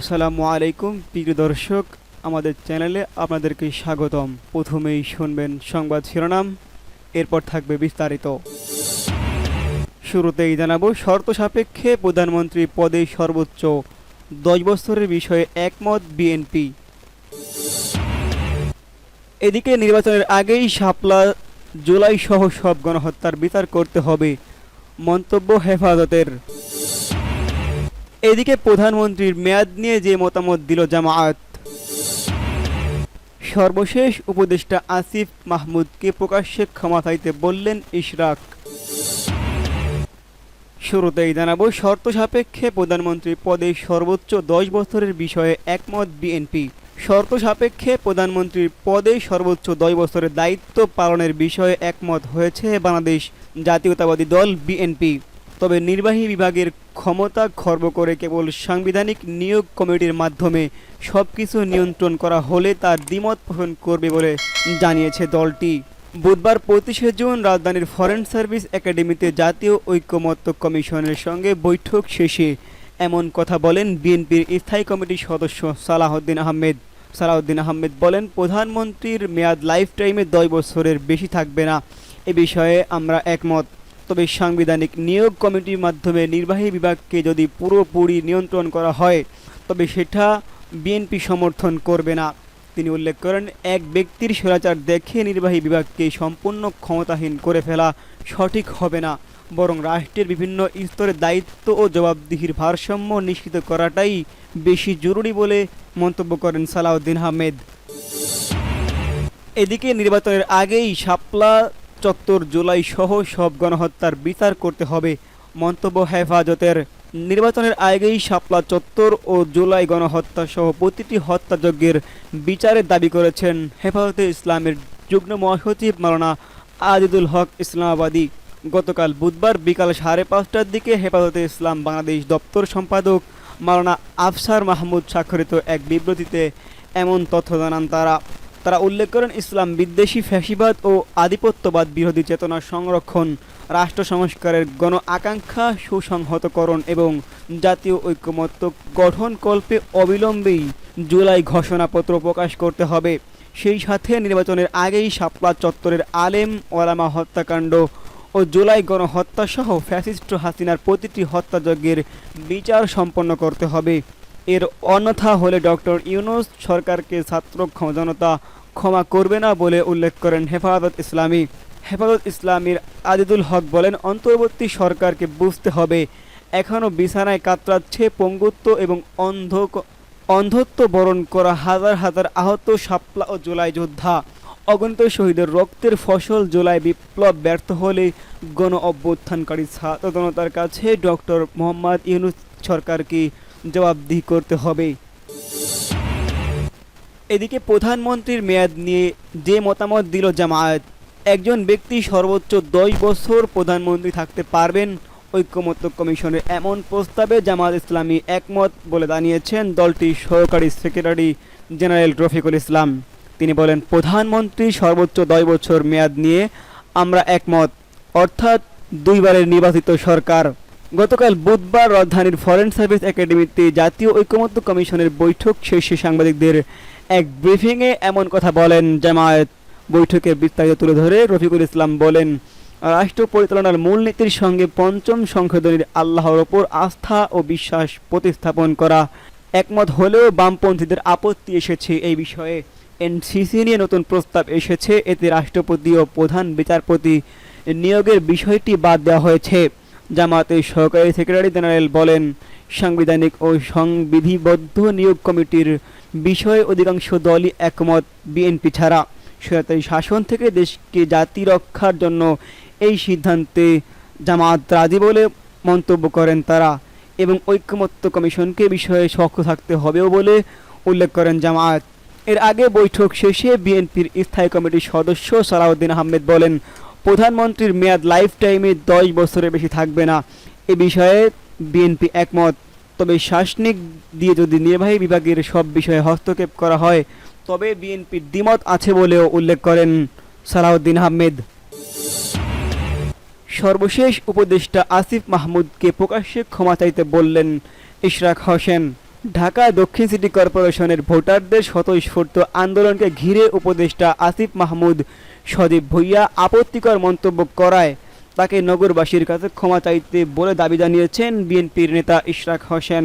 আসসালামু আলাইকুম, প্রিয় দর্শক, আমাদের চ্যানেলে আপনাদেরকে স্বাগতম। প্রথমেই শুনবেন সংবাদ শিরোনাম, এরপর থাকবে বিস্তারিত। শুরুতেই জানাব শর্ত সাপেক্ষে প্রধানমন্ত্রী পদে সর্বোচ্চ দশ বছরের বিষয়ে একমত বিএনপি। এদিকে নির্বাচনের আগেই শাপলা জুলাই সহ সব গণহত্যার বিচার করতে হবে মন্তব্য হেফাজতের। এদিকে প্রধানমন্ত্রীর মেয়াদ নিয়ে যে মতামত দিল জামায়াত। সর্বশেষ উপদেষ্টা আসিফ মাহমুদকে প্রকাশ্যে ক্ষমা চাইতে বললেন ইশরাক। শুরুতেই জানাব শর্ত সাপেক্ষে প্রধানমন্ত্রী পদে সর্বোচ্চ দশ বছরের বিষয়ে একমত বিএনপি। শর্ত সাপেক্ষে প্রধানমন্ত্রীর পদে সর্বোচ্চ দশ বছরের দায়িত্ব পালনের বিষয়ে একমত হয়েছে বাংলাদেশ জাতীয়তাবাদী দল বিএনপি। তবে নির্বাহী বিভাগের ক্ষমতা খর্ব করে কেবল সাংবিধানিক নিয়োগ কমিটির মাধ্যমে সব কিছু নিয়ন্ত্রণ করা হলে তার দ্বিমত পোষণ করবে বলে জানিয়েছে দলটি। বুধবার পঁচিশে জুন রাজধানীর ফরেন সার্ভিস একাডেমিতে জাতীয় ঐক্যমত্য কমিশনের সঙ্গে বৈঠক শেষে এমন কথা বলেন বিএনপির স্থায়ী কমিটির সদস্য সালাহউদ্দিন আহমেদ। সালাহউদ্দিন আহমেদ বলেন, প্রধানমন্ত্রীর মেয়াদ লাইফ টাইমে দশ বছরের বেশি থাকবে না। এ বিষয়ে আমরা একমত। তবে সাংবিধানিক নিয়োগ কমিটির মাধ্যমে নির্বাহী বিভাগকে যদি পুরোপুরি নিয়ন্ত্রণ করা হয়, তবে সেটা বিএনপি সমর্থন করবে না। তিনি উল্লেখ করেন, এক ব্যক্তির স্বৈরাচার দেখে নির্বাহী বিভাগকে সম্পূর্ণ ক্ষমতাহীন করে ফেলা সঠিক হবে না, বরং রাষ্ট্রের বিভিন্ন স্তরের দায়িত্ব ও জবাবদিহির ভারসাম্য নিশ্চিত করাটাই বেশি জরুরি বলে মন্তব্য করেন সালাউদ্দিন আহমেদ। এদিকে নির্বাচনের আগেই শাপলা চত্বর জুলাই সহ সব গণহত্যার বিচার করতে হবে। মন্তব্য হেফাজতের। নির্বাচনের আগেই শাপলা চত্বর ও জুলাই গণহত্যা সহ প্রতিটি হত্যাযজ্ঞের বিচারের দাবি করেছেন হেফাজতে ইসলামের যুগ্ম মহাসচিব মাওলানা আজিদুল হক ইসলামাবাদী। গতকাল বুধবার বিকাল সাড়ে পাঁচটার দিকে হেফাজতে ইসলাম বাংলাদেশ দপ্তর সম্পাদক মাওলানা আফসার মাহমুদ স্বাক্ষরিত এক বিবৃতিতে এমন তথ্য জানান তারা। তারা উল্লেখ করেন ইসলাম বিদ্বেষী, ফ্যাসিবাদ ও আধিপত্যবাদ বিরোধী চেতনা সংরক্ষণ, রাষ্ট্র সংস্কারের গণ আকাঙ্ক্ষা সুসংহতকরণ এবং জাতীয় ঐক্যমত্য গঠনকল্পে অবিলম্বেই জুলাই ঘোষণাপত্র প্রকাশ করতে হবে। সেই সাথে নির্বাচনের আগেই শাপলা চত্বরের আলেম, ওলামা হত্যাকাণ্ড ও জুলাই গণহত্যা সহ ফ্যাসিস্ট হাসিনার প্রতিটি হত্যাযজ্ঞের বিচার সম্পন্ন করতে হবে। এর অন্যথা হলে ডক্টর ইউনুস সরকারকে ছাত্র জনতা ক্ষমা করবে না বলে উল্লেখ করেন হেফাজত ইসলামী। হেফাজত ইসলামীর আজিদুল হক বলেন, অন্তর্বর্তী সরকারকে বুঝতে হবে এখনও বিছানায় কাতরাচ্ছে পঙ্গুত্ব এবং অন্ধ অন্ধত্ব বরণ করা হাজার হাজার আহত শাপলা ও জুলাই যোদ্ধা। অগণিত শহীদের রক্তের ফসল জুলাই বিপ্লব ব্যর্থ হলে গণ অভ্যুত্থানকারী ছাত্র জনতার কাছে ডক্টর মোহাম্মদ ইউনুস সরকারকে জবাবদিহি করতে হবে। এদিকে প্রধানমন্ত্রীর মেয়াদ নিয়ে যে মতামত দিল জামায়াত, একজন ব্যক্তি সর্বোচ্চ দশ বছর প্রধানমন্ত্রী থাকতে পারবেন, ঐক্যমত্য কমিশনের এমন প্রস্তাবে জামায়াত ইসলামী একমত বলে জানিয়েছেন দলটির সহকারী সেক্রেটারি জেনারেল রফিকুল ইসলাম। তিনি বলেন, প্রধানমন্ত্রী সর্বোচ্চ দশ বছর মেয়াদ নিয়ে আমরা একমত, অর্থাৎ দুইবারের নির্বাচিত সরকার গতকাল বুধবার রাজধানীর ফরেন সার্ভিস একাডেমিতে জাতীয় ঐক্যমত্য কমিশনের বৈঠক শেষে সাংবাদিকদের এক ব্রিফিংয়ে এমন কথা বলেন জামায়াত। বৈঠকের বিস্তারিত তুলে ধরে রফিকুল ইসলাম বলেন, রাষ্ট্র পরিচালনার মূলনীতির সঙ্গে পঞ্চম সংশোধনীর আল্লাহর ওপর আস্থা ও বিশ্বাস প্রতিস্থাপন করা। একমত হলেও বামপন্থীদের আপত্তি এসেছে এই বিষয়ে। এনসিসি নিয়ে নতুন প্রস্তাব এসেছে। এতে রাষ্ট্রপতি ও প্রধান বিচারপতি নিয়োগের বিষয়টি বাদ দেওয়া হয়েছে। জামাতের সহকারী সেক্রেটারি জেনারেল বলেন, সাংবিধানিক ও সংবিধিবদ্ধ নিয়োগ কমিটির বিষয়ে অধিকাংশ দলই একমত বিএনপি ছাড়া। সরকারি শাসন থেকে দেশকে জাতি রক্ষার জন্য এই সিদ্ধান্তে জামাত রাজি বলে মন্তব্য করেন তারা এবং ঐক্যমত্য কমিশনকে বিষয়ে শক্ত থাকতে হবেও বলে উল্লেখ করেন জামায়াত এর আগে বৈঠক শেষে বিএনপির স্থায়ী কমিটির সদস্য সালাউদ্দিন আহমেদ বলেন প্রধানমন্ত্রীর মেয়াদ লাইফ টাইমে দশ বছরের বেশি থাকবে না। এ বিষয়ে বিএনপি একমত। তবে শাসনিক দিয়ে যদি নির্বাহী বিভাগের সব বিষয়ে হস্তক্ষেপ করা হয়, তবে বিএনপির দ্বিমত আছে বলেও উল্লেখ করেন সালাউদ্দিন আহমেদ। সর্বশেষ উপদেষ্টা আসিফ মাহমুদকে প্রকাশ্যে ক্ষমা চাইতে বললেন ইশরাক হোসেন। ঢাকা দক্ষিণ সিটি কর্পোরেশনের ভোটারদের স্বতঃস্ফূর্ত আন্দোলনকে ঘিরে উপদেষ্টা আসিফ মাহমুদ সদীপ ভুইয়া আপত্তিকর মন্তব্য করায়। তাকে নগরবাসীর কাছে ক্ষমা চাইতে বলে দাবি জানিয়েছেন বিএনপির নেতা ইশরাক হোসেন।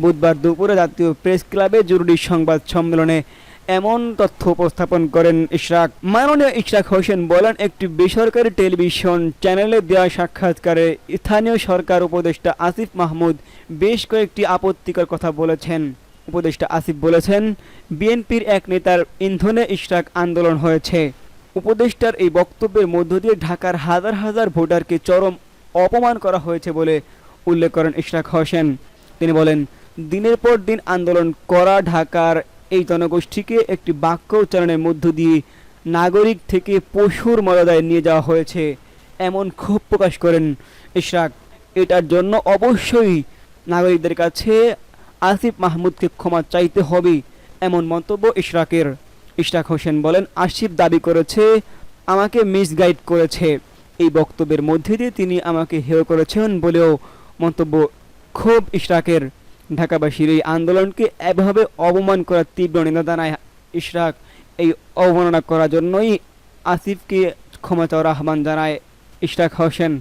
বুধবার দুপুরে জাতীয় প্রেস ক্লাবে জরুরি সংবাদ সম্মেলনে এমন তথ্য উপস্থাপন করেন ইশরাক। মাননীয় ইশরাক হোসেন বলেন, একটি বেসরকারি টেলিভিশন চ্যানেলে দেওয়া সাক্ষাৎকারে স্থানীয় সরকার উপদেষ্টা আসিফ মাহমুদ বেশ কয়েকটি আপত্তিকর কথা বলেছেন। উপদেষ্টা আসিফ বলেছেন, বিএনপির এক নেতার ইন্ধনে ইশরাক আন্দোলন হয়েছে। উপদেষ্টার এই বক্তব্যের মধ্য দিয়ে ঢাকার হাজার হাজার ভোটারকে চরম অপমান করা হয়েছে বলে উল্লেখ করেন ইশরাক হোসেন। তিনি বলেন, দিনের পর দিন আন্দোলন করা ঢাকার এই জনগোষ্ঠীকে একটি বাক্য উচ্চারণের মধ্য দিয়ে নাগরিক থেকে পশুর মর্যাদায় নিয়ে যাওয়া হয়েছে, এমন ক্ষোভ প্রকাশ করেন ইশরাক। এটার জন্য অবশ্যই নাগরিকদের কাছে আসিফ মাহমুদকে ক্ষমা চাইতে হবে, এমন মন্তব্য ইশরাকের। ইশরাক হোসেন বলেন, আসিফ দাবি করেছে, আমাকে মিসগাইড করেছে। এই বক্তব্যের মধ্যে দিয়ে তিনি আমাকে হেয় করেছেন বলেও মন্তব্য ক্ষোভ ইশরাকের। ঢাকাবাসীর এই আন্দোলনকে এভাবে অবমান করার তীব্র নিন্দা জানায় ইশরাক। এই অবমাননা করার জন্যই আসিফকে ক্ষমা চাওয়ার আহ্বান জানায় ইশরাক হোসেন।